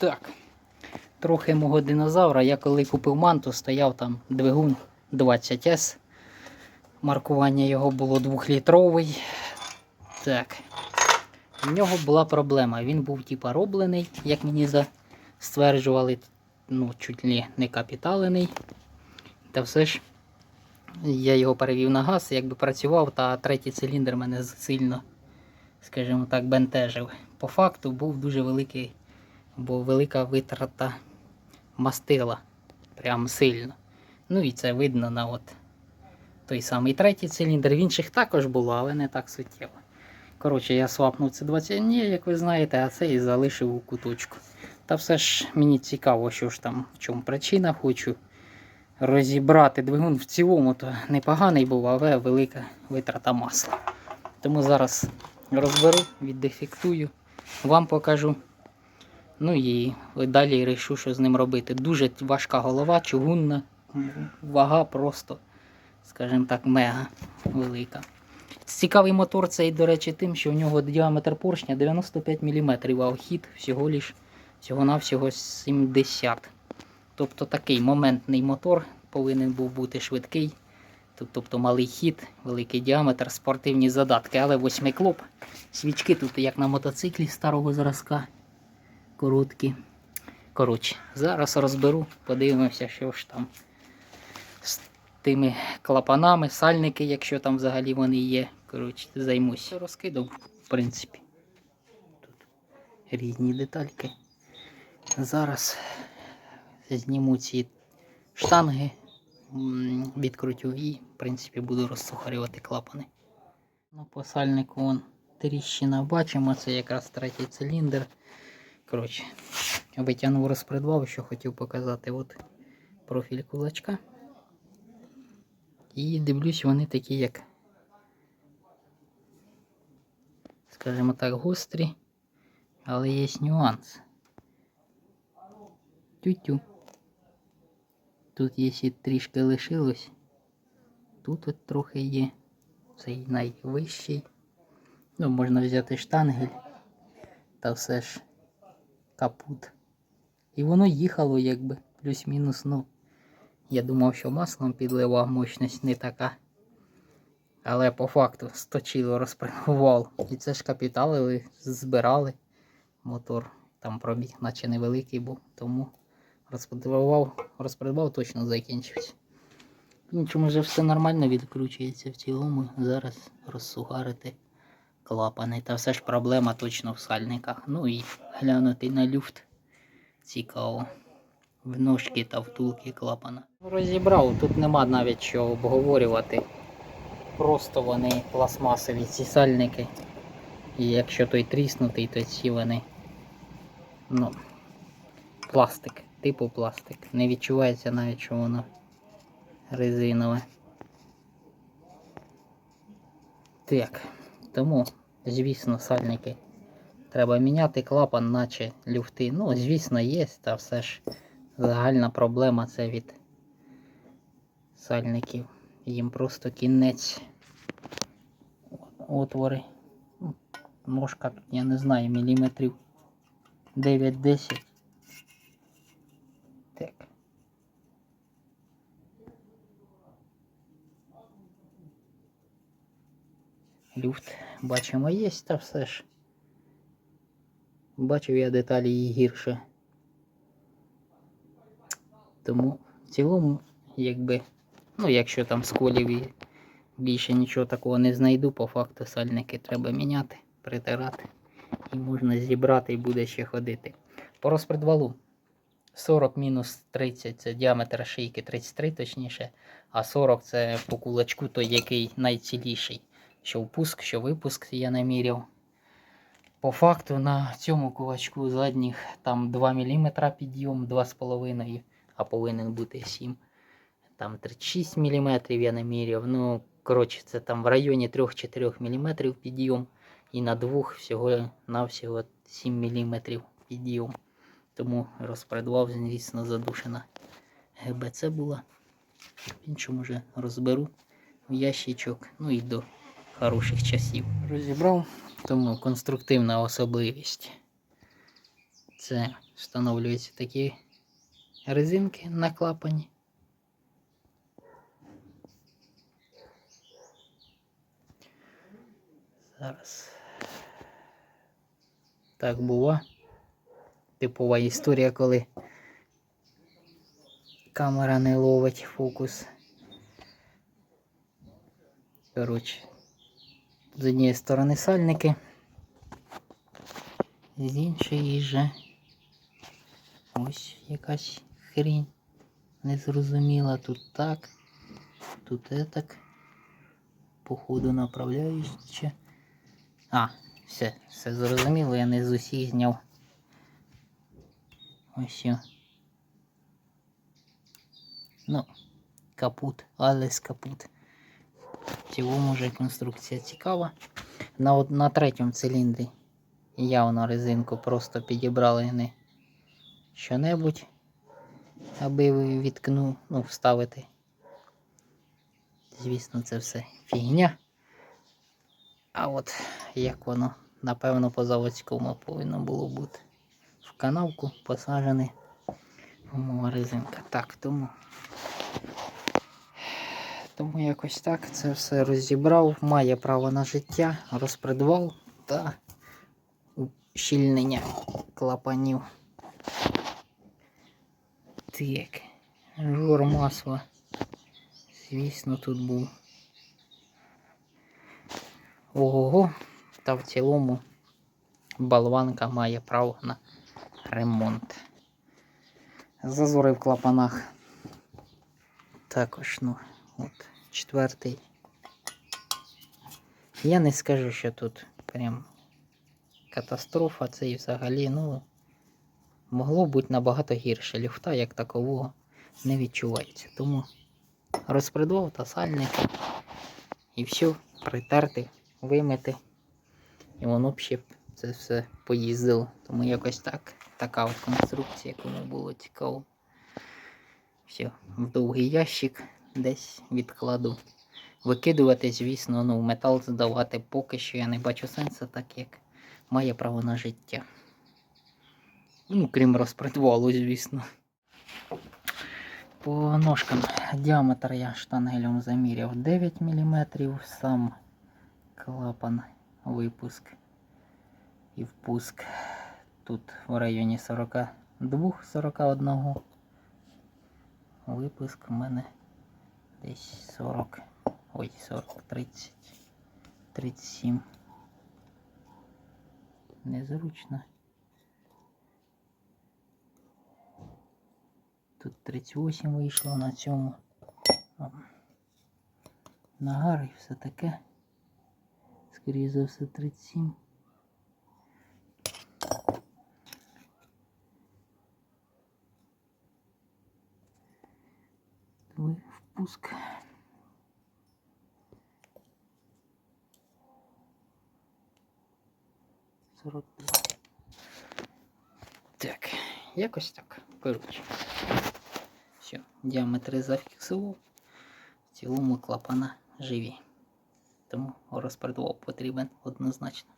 Так. Трохи мого динозавра. Я коли купив манту, стояв там двигун 20С. Маркування його було 2-літровий. Так. В нього була проблема. Він був типа роблений, як мені стверджували, ну, чуть ли не капіталений. Та все ж я його перевів на газ, якби працював, та третій циліндр мене сильно, скажімо так, бентежив. По факту був дуже великий, бо велика витрата мастила. Прям сильно. Ну і це видно на от той самий третій циліндр. В інших також було, але не так суттєво. Коротше, я свапнув це 20 ні, як ви знаєте, а це і залишив у куточку. Та все ж мені цікаво, що ж там, в чому причина, хочу розібрати двигун в цілому, то непоганий був, але велика витрата масла. Тому зараз розберу, віддефектую, вам покажу. Ну і далі решу, що з ним робити. Дуже важка голова, чугунна, вага просто, скажімо так, мега велика. Цікавий мотор цей, до речі, тим, що в нього діаметр поршня 95 мм, а вхід всього лиш всього-навсього 70 Тобто такий моментний мотор повинен був бути швидкий. Тобто малий хід, великий діаметр, спортивні задатки, але восьмиклоп. Свічки тут як на мотоциклі старого зразка. Короткі. Коротше, зараз розберу, подивимося, що ж там з тими клапанами, сальники, якщо там взагалі вони є. Коротше, займусь. Розкидав, в принципі. Тут різні детальки. Зараз зніму ці штанги, відкрутю і, в принципі, буду розсухарювати клапани. Ну, по сальнику вон тріщина бачимо, це якраз третій циліндр. Коротше, витягнув розпредвал, що хотів показати. От профіль кулачка. І дивлюсь, вони такі, як, скажімо так, гострі, але є нюанс. Тю-тю. Тут якщо трішки лишилось, тут от трохи є. Цей найвищий. Ну, можна взяти штангель та все ж капут. І воно їхало якби плюс-мінус, ну. Я думав, що маслом підливав мощність не така. Але по факту сточило, розпрямував. І це ж капіталили, збирали. Мотор там пробіг, наче невеликий був, тому розподавав, розподавав точно закінчився. Нічому вже все нормально відкручується в цілому. Зараз розсугарити клапани. Та все ж проблема точно в сальниках. Ну і глянути на люфт. Цікаво. В ножки та втулки клапана. Розібрав, тут нема навіть що обговорювати. Просто вони пластмасові ці сальники. І якщо той тріснутий, то ці вони. Ну, пластик, типу пластик. Не відчувається навіть, що воно резинове. Так, тому, звісно, сальники треба міняти клапан, наче люфти. Ну, звісно, є, та все ж загальна проблема це від сальників. Їм просто кінець отвори. Ножка тут, я не знаю, міліметрів 9-10. Так. Люфт бачимо є, та все ж. Бачив я деталі і гірше. Тому в цілому, якби, ну якщо там сколів і більше нічого такого не знайду, по факту сальники треба міняти, притирати. І можна зібрати і буде ще ходити. По розпредвалу 40 мінус 30 це діаметр шийки 33 точніше, а 40 це по кулачку той, який найціліший. Що впуск, що випуск я наміряв. По факту на цьому кулачку задніх там 2 мм підйом, 2,5, а повинен бути 7. Там 36 мм я наміряв. Ну, коротше, це там в районі 3-4 мм підйом. І на двох всього навсього 7 мм підйом. Тому розпредвав, звісно, задушена ГБЦ була. Іншому вже розберу в ящичок. Ну і до хороших часів. Розібрав, тому конструктивна особливість. Це встановлюються такі резинки на клапані. Зараз. Так бува. Типова історія, коли камера не ловить фокус. Коротше, з однієї сторони сальники, з іншої же ось якась хрінь. Незрозуміла. Тут так, тут етак. Походу направляючи. А, все, все зрозуміло, я не з усіх зняв. Ось. Ну, капут, але капут. В цілому вже конструкція цікава. На, на третьому циліндрі явно резинку просто підібрали не що-небудь, аби ви ну, вставити. Звісно, це все фігня. А от як воно, напевно, по заводському повинно було бути. В канавку посаджений гумова резинка. Так, тому. Тому якось так це все розібрав. Має право на життя, розпредвал та ущільнення клапанів. Так, жор масла. Звісно, тут був. Ого, та в цілому болванка має право на ремонт. Зазори в клапанах. Також, ну, от, четвертий. Я не скажу, що тут прям катастрофа, це і взагалі, ну, могло бути набагато гірше. Люфта як такового не відчувається. Тому розпредвал та сальник і все, притерти, вимити. І воно б ще це все поїздило. Тому якось так. Така от конструкція, кому було цікаво. Все, в довгий ящик десь відкладу. Викидувати, звісно, ну, метал здавати поки що я не бачу сенсу, так як має право на життя. Ну, крім розпредвалу, звісно. По ножкам діаметр я штангелем заміряв 9 мм, сам клапан випуск і впуск тут в районі 42-41. Випуск в мене десь 40. Ой, 40, 30, 37. Незручно. Тут 38 вийшло на цьому. Нагар і все таке. Скоріше за все 37. Сорок. Так, якось так. Коротше. Все, діаметри зафіксував. В цілому клапана живі. Тому розпредвал потрібен однозначно.